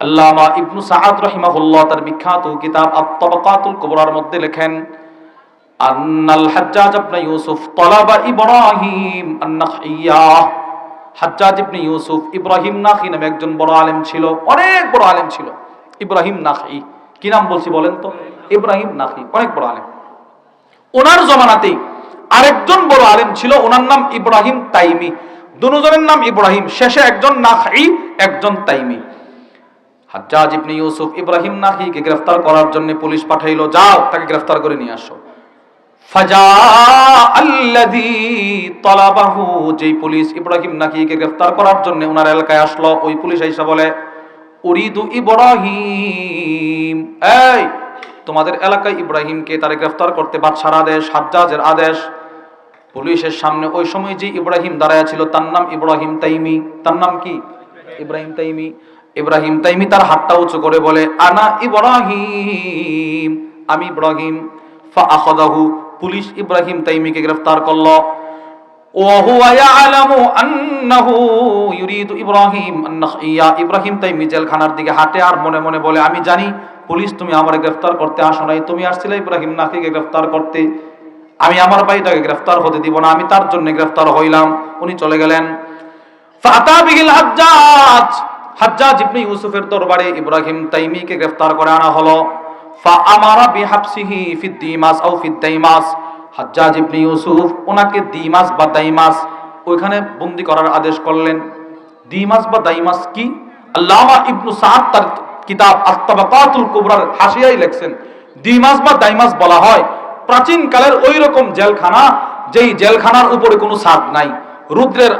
আল্লামা ইবনু সাআদ রাহিমাহুল্লাহ তার বিখ্যাত কিতাব আত-তাবাকাতুল কুবরার মধ্যে লেখেন, আন্নাল হাজ্জাজ ইবনে ইউসুফ তালাবা ইব্রাহিম আন-নাখিয়া হাজ্জাজ ইবনে ইউসুফ ইব্রাহিম নাখি নামে একজন বড় আলেম ছিল, অনেক বড় আলেম ছিল। ইব্রাহিম নাখি কি নাম বলছি বলেন তো? ইব্রাহিম নাখি অনেক বড় আলেম। ওনার জমানাতেই আরেকজন বড় আলেম ছিল, ওনার নাম ইব্রাহিম তাইমি। দুজনের নাম ইব্রাহিম, শেষে একজন নাখি একজন তাইমি। হাজ্জাজ ইবনে ইউসুফ ইব্রাহিম নাহিকে গ্রেফতার করার জন্য পুলিশ পাঠাইলো, যাও, তাকে গ্রেফতার করে নিয়ে আসো। ফাজা আল্লাযী তালাবাহু, যেই পুলিশ ইব্রাহিম নাহিকে গ্রেফতার করার জন্য ওনার এলাকায় আসলো, ওই পুলিশ আইসা বলে, উরিদু ইব্রাহিম। এই, তোমাদের এলাকায় ইব্রাহিমকে তারে গ্রেফতার করতে বাদশার আদেশ, হাজ্জাজের আদেশ। পুলিশের সামনে ওই সময় যে ইব্রাহিম দাঁড়ায় ছিল, তার নাম ইব্রাহিম তাইমি। তার নাম কি? ইব্রাহিম তাইমি। ইব্রাহিম তাইমি তার হাতটা উঁচু করে বলে, আনা ইব্রাহিম। আমি ইব্রাহিম। ফা আখাদাহু। পুলিশ ইব্রাহিম তাইমিকে গ্রেফতার করল। ইব্রাহিম। তাইমি জেলখানার দিকে হাঁটে আর মনে মনে বলে, আমি জানি, পুলিশ তুমি আমারে গ্রেফতার করতে আসো নাই। তুমি আসছিলে ইব্রাহিম নাকিকে গ্রেফতার করতে। আমি আমার ভাইটাকে গ্রেফতার হতে দিব না। আমি তার জন্য গ্রেফতার হইলাম। উনি চলে গেলেন। ফাতাবিল হাজ্জাজ। হাজ্জাজ ইবনে ইউসুফের দরবারে ইব্রাহিম তাইমিকে গ্রেফতার করে আনা হলো। ফা আমারা বিহাবসিহি ফিদ দিমাস আও ফিদ দাইমাস হাজ্জাজ ইবনে ইউসুফ ওনাকে দিমাস বা দাইমাস ওইখানে বন্দি করার আদেশ করলেন। দিমাস বা দাইমাস কি? আল্লামা ইবনু সাদ তার কিতাব আত্তাবাকাতুল কুবরার হাসিয়াই লেখছেন দিমাস বা দাইমাস বলা হয় প্রাচীন কালের ওই রকম জেলখানা যেই জেলখানার উপরে কোনো ছাদ নাই। রুদ্রের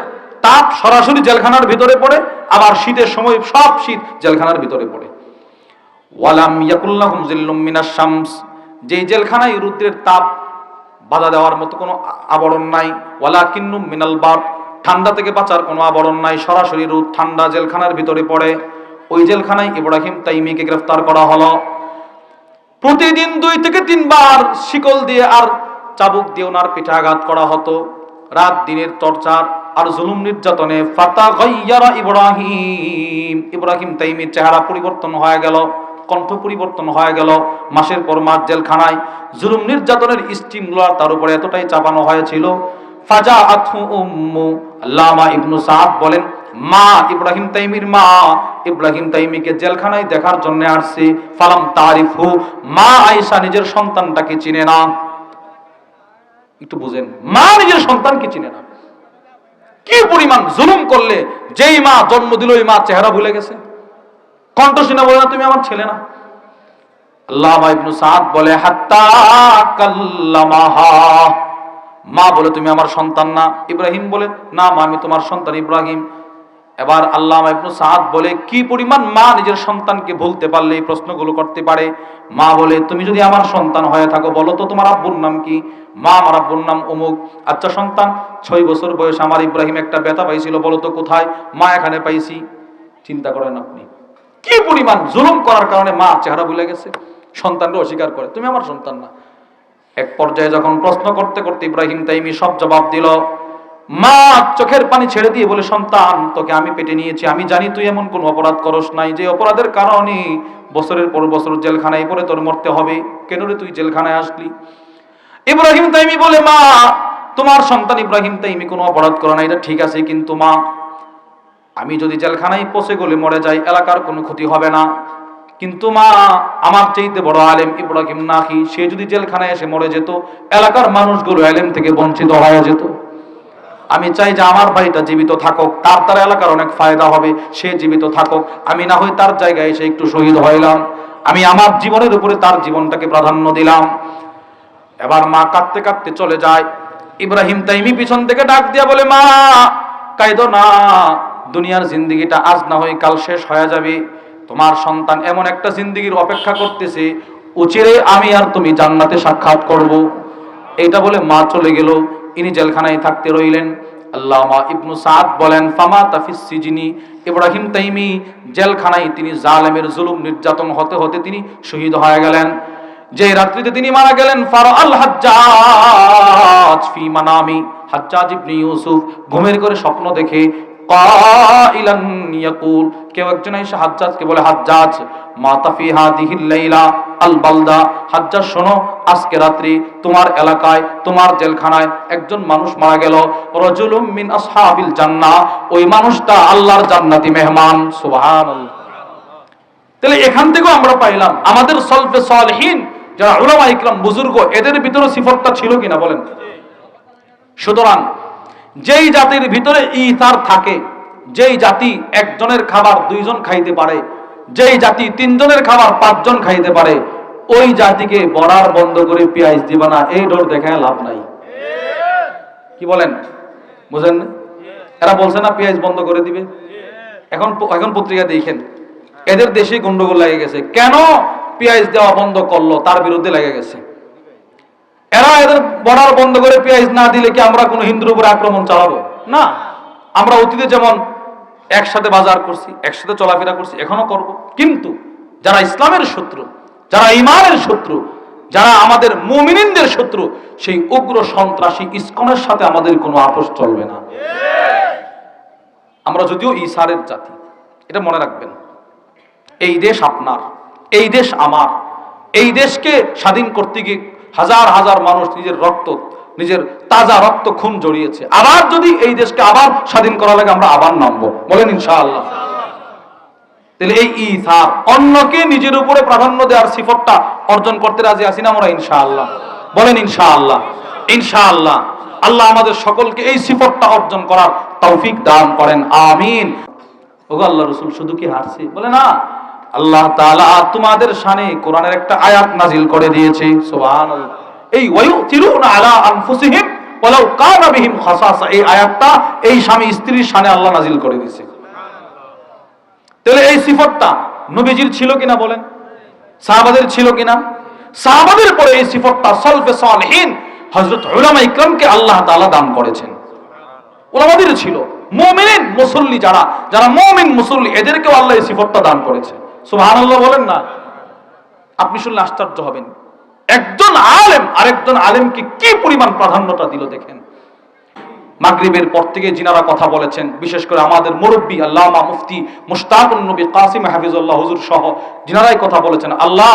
তাপ সরাসরি জেলখানার ভিতরে পড়ে, আবার শীতের সময় সব শীত জেলখানার ভিতরে পড়ে। ওয়ালাম ইয়াকুল্লাহুম মিনাশ শামস, যেই জেলখানায় রুদ্রের তাপ বাধা দেওয়ার মতো কোনো আবরণ নাই ওয়ালা কিন্নুম মিনাল বাদ, ঠান্ডা থেকে বাঁচার কোনো আবরণ নাই, সরাসরি রোদ ঠান্ডা জেলখানার ভিতরে পড়ে। ওই জেলখানায় ইব্রাহিম তাইমিকে গ্রেফতার করা হলো। প্রতিদিন দুই থেকে তিনবার শিকল দিয়ে আর চাবুক দিয়ে ওনার পিঠে আঘাত করা হতো। রাত দিনের টর্চার আর জুলুম নির্যাতনে, ফাতা গাইয়ারা ইব্রাহিম। ইব্রাহিম তাইমির চেহারা পরিবর্তন হয়ে গেল, কণ্ঠ পরিবর্তন হয়ে গেল, মাসের পর মাস জেলখানায়। জুলুম নির্যাতনের স্টিম লোয়ার তার উপরে এতটাই চাপানো হয়েছিল ফাজা আথু উম্মু আল্লামা ইবনু সাদ বলেন, মা, ইব্রাহিম তাইমির মা। ইব্রাহিম তাইমিকে জেলখানায় দেখার জন্য আসছে, ফালাম মা, আয়েশা নিজের সন্তানটাকে চিনে না। একটু বুঝেন, মা নিজের সন্তানকে চিনে না। কি পরিমাণ জুলুম করলে যেই মা জন্ম দিল, ওই মা চেহারা ভুলে গেছে? কণ্ঠ বলে না, তুমি আমার ছেলে না? আল্লাহ ইবনু সাদ বলে মা বলে, তুমি আমার সন্তান না। ইব্রাহিম বলে, না মা, আমি তোমার সন্তান ইব্রাহিম। এবার আল্লাহ ইবনু সাদ বলে, কি পরিমাণ মা নিজের সন্তানকে ভুলতে পারলে এই প্রশ্নগুলো করতে পারে? মা বলে, তুমি যদি আমার সন্তান হয়ে থাকো, বলো তো তোমার আব্বুর নাম কি? মা, আমার আব্বুর নাম অমুক। আচ্ছা সন্তান, ছয় বছর বয়স আমার ইব্রাহিম একটা ব্যথা পাইছিল, বলো তো কোথায়? মা, এখানে পাইছি। চিন্তা করেন আপনি। কি পরিমাণ জুলুম করার কারণে মা চেহারা ভুলে গেছে? সন্তানকে অস্বীকার করে, তুমি আমার সন্তান না। এক পর্যায়ে যখন প্রশ্ন করতে করতে ইব্রাহিম তাইমি সব জবাব দিল মা চোখের পানি ছেড়ে দিয়ে বলে, সন্তান, তোকে আমি পেটে নিয়েছি। আমি জানি তুই এমন কোন অপরাধ করস নাই যে অপরাধের কারণে বছরের পর বছর জেলখানায় পরে তোর মরতে হবে। কেন রে তুই জেলখানায় আসলি? ইব্রাহিম তাইমি বলে, মা, তোমার সন্তান ইব্রাহিম তাইমি কোনো অপরাধ করো না এটা ঠিক আছে, কিন্তু মা, আমি যদি জেলখানায় পচে গলে মরে যাই, এলাকার কোনো ক্ষতি হবে না। কিন্তু মা, আমার চাইতে বড় আলেম ইব্রাহিম নাকি সে যদি জেলখানায় এসে মরে যেত, এলাকার মানুষগুলো আলেম থেকে বঞ্চিত হয়ে যেত। আমি চাই যে আমার ভাইটা জীবিত থাকুক, তার দ্বারা এলাকার অনেক ফায়দা হবে, সে জীবিত থাকুক। আমি না হয় তার জায়গায় এসে একটু শহীদ হইলাম। আমি আমার জীবনের উপরে তার জীবনটাকে প্রাধান্য দিলাম। এবার মা কাঁদতে কাঁদতে চলে যায়। ইব্রাহিম তাইমি পিছন থেকে ডাক দিয়া বলে, মা কাইদো না। দুনিয়ার জিন্দিগিটা আজ না হয় কাল শেষ হয়ে যাবে। তোমার সন্তান এমন একটা জিন্দিগির অপেক্ষা করতেছে, উচিরে আমি আর তুমি জান্নাতে সাক্ষাৎ করব। এটা বলে মা চলে গেল। ইনি জেলখানায় থাকতে রইলেন। আল্লামা ইবনু সাদ বলেন, ফামা তাফিস সিজিনি। ইব্রাহিম তাইমি জেলখানায় তিনি জালেমের জুলুম নির্যাতন হতে হতে তিনি শহীদ হয়ে গেলেন। যে রাত্রিতে তিনি মারা গেলেন ফারো আল হাজ্জাজ ফি মানামি। হাজ্জাজ ইবনে ইউসুফ ঘুমের করে স্বপ্ন দেখে ইয়াকুল। কেউ একজন এসে হাজ্জাজকে বলে, হাজ্জাজ মাতাফি হাদিহিল লাইলা আল বালদা। হাজ্জাজ, শোনো, আজকে রাত্রি তোমার এলাকায়, তোমার জেলখানায় একজন মানুষ মারা গেল। মিন আসহাবিল জান্নাহ। ওই মানুষটা আল্লাহর জান্নাতি মেহমান। সুবহানাল্লাহ। তাহলে এখান থেকেও আমরা পাইলাম, আমাদের সলফে সলহীন যারা উলামা ইকরাম বুজুর্গ, এদের ভিতরে সিফতটা ছিল কিনা বলেন? সুতরাং যেই জাতির ভিতরে ইতার থাকে যেই জাতি একজনের খাবার দুইজন খাইতে পারে, যেই জাতি তিনজনের খাবার পাঁচজন খাইতে পারে, ওই জাতিকে বড়ার বন্ধ করে পেঁয়াজ দিবা না, এই ডোর দেখায় লাভ নাই। কি বলেন? বুঝেন এরা বলছে না পেঁয়াজ বন্ধ করে দিবে? এখন এখন পত্রিকা দেখেন, এদের দেশে গন্ডগোল লেগে গেছে। কেন পেঁয়াজ দেওয়া বন্ধ করল? তার বিরুদ্ধে লেগে গেছে। এরা এদের বর্ডার বন্ধ করে পেঁয়াজ না দিলে কি আমরা কোনো হিন্দুর উপরে আক্রমণ চালাবো? না। আমরা অতীতে যেমন একসাথে বাজার করছি, একসাথে চলাফেরা করছি, এখনও করব। কিন্তু যারা ইসলামের শত্রু, যারা ইমানের শত্রু, যারা আমাদের মুমিনিনদের শত্রু, সেই উগ্র সন্ত্রাসী ইস্কনের সাথে আমাদের কোনো আপোষ চলবে না। আমরা যদিও ইসারের জাতি, এটা মনে রাখবেন। এই দেশ আপনার, এই দেশ আমার, এই দেশকে স্বাধীন করতে গিয়ে হাজার হাজার মানুষ নিজের রক্ত নিজের তাজা রক্ত খুন জড়িয়েছে। আবার যদি এই দেশকে আবার স্বাধীন করা লাগে আমরা আবার নামবো। বলেন ইনশাআল্লাহ। তাহলে এই ইসার, অন্যকে নিজের উপরে প্রাধান্য দেওয়ার সিফতটা অর্জন করতে রাজি আছি না আমরা ইনশাআল্লাহ। বলেন ইনশাআল্লাহ। ইনশাআল্লাহ। আল্লাহ আমাদের সকলকে এই সিফতটা অর্জন করার তৌফিক দান করেন। আমিন। ওগো আল্লাহ রসুল, শুধু কি হারছে? বলে না। আল্লাহ তাআলা তোমাদের শানে কোরআনের একটা আয়াত নাজিল করে দিয়েছে। সুবহানাল্লাহ। এই আনফুসিহিম খাসাসা। এই আয়াতটা এই স্বামী স্ত্রীর আল্লাহ নাজিল করে তাহলে এই সিফতটা নবীজির ছিল কিনা বলেন? সাহাবাদের ছিল কিনা? সাহাবাদের পরে এই সিফতটা সলফে সালহীন হযরত উলামা ইকরামকে আল্লাহ দান করেছেন। ওলামাদের ছিল। মুমিন মুসল্লি যারা যারা মুমিন, মুসল্লি, এদেরকেও আল্লাহ এই সিফতটা দান করেছে। সুবহানাল্লাহ বলেন না? আপনি শুনলে আশ্চর্য হবেন। একজন আলেম, আরেকজন আলেমকে কি পরিমাণ প্রাধান্যটা দিল দেখেন? মাগরিবের পর থেকে জিনারা কথা বলেছেন, বিশেষ করে আমাদের মুরব্বী আল্লামা মুফতি মুশতাকুন নবী কাসিম হাফিজুল্লাহ হুজুর সহ জিনারাই কথা বলেছেন, আল্লাহ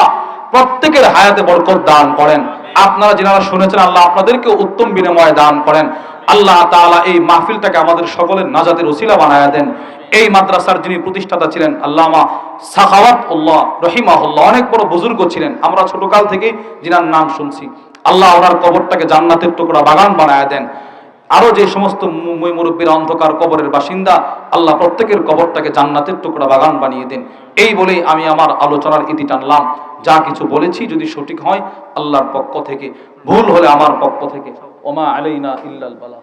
প্রত্যেকের হায়াতে বরকত দান করেন। আপনারা যারা শুনেছেন, আল্লাহ আপনাদেরকে উত্তম বিনিময় দান করেন। আল্লাহ তাআলা এই মাহফিলটাকে আমাদের সকলের নাজাতের ওসিলা বানায়া দেন। এই মাদ্রাসার যিনি প্রতিষ্ঠাতা ছিলেন, আল্লামা সাখাওয়াত উল্লাহ রহিমাহুল্লাহ, অনেক বড় বুজুর্গ ছিলেন। আমরা ছোটকাল থেকে যিনার নাম শুনছি। আল্লাহ ওনার কবরটাকে জান্নাতের টুকরা বাগান বানায়া দেন। আরও যে সমস্ত মুরব্বীর অন্ধকার কবরের বাসিন্দা, আল্লাহ প্রত্যেকের কবরটাকে জান্নাতের টুকরা বাগান বানিয়ে দেন। এই বলেই আমি আমার আলোচনার ইতি টানলাম। যা কিছু বলেছি যদি সঠিক হয়, আল্লাহর পক্ষ থেকে, ভুল হলে আমার পক্ষ থেকে। ওমা আলাইনা ইল্লাল বালা।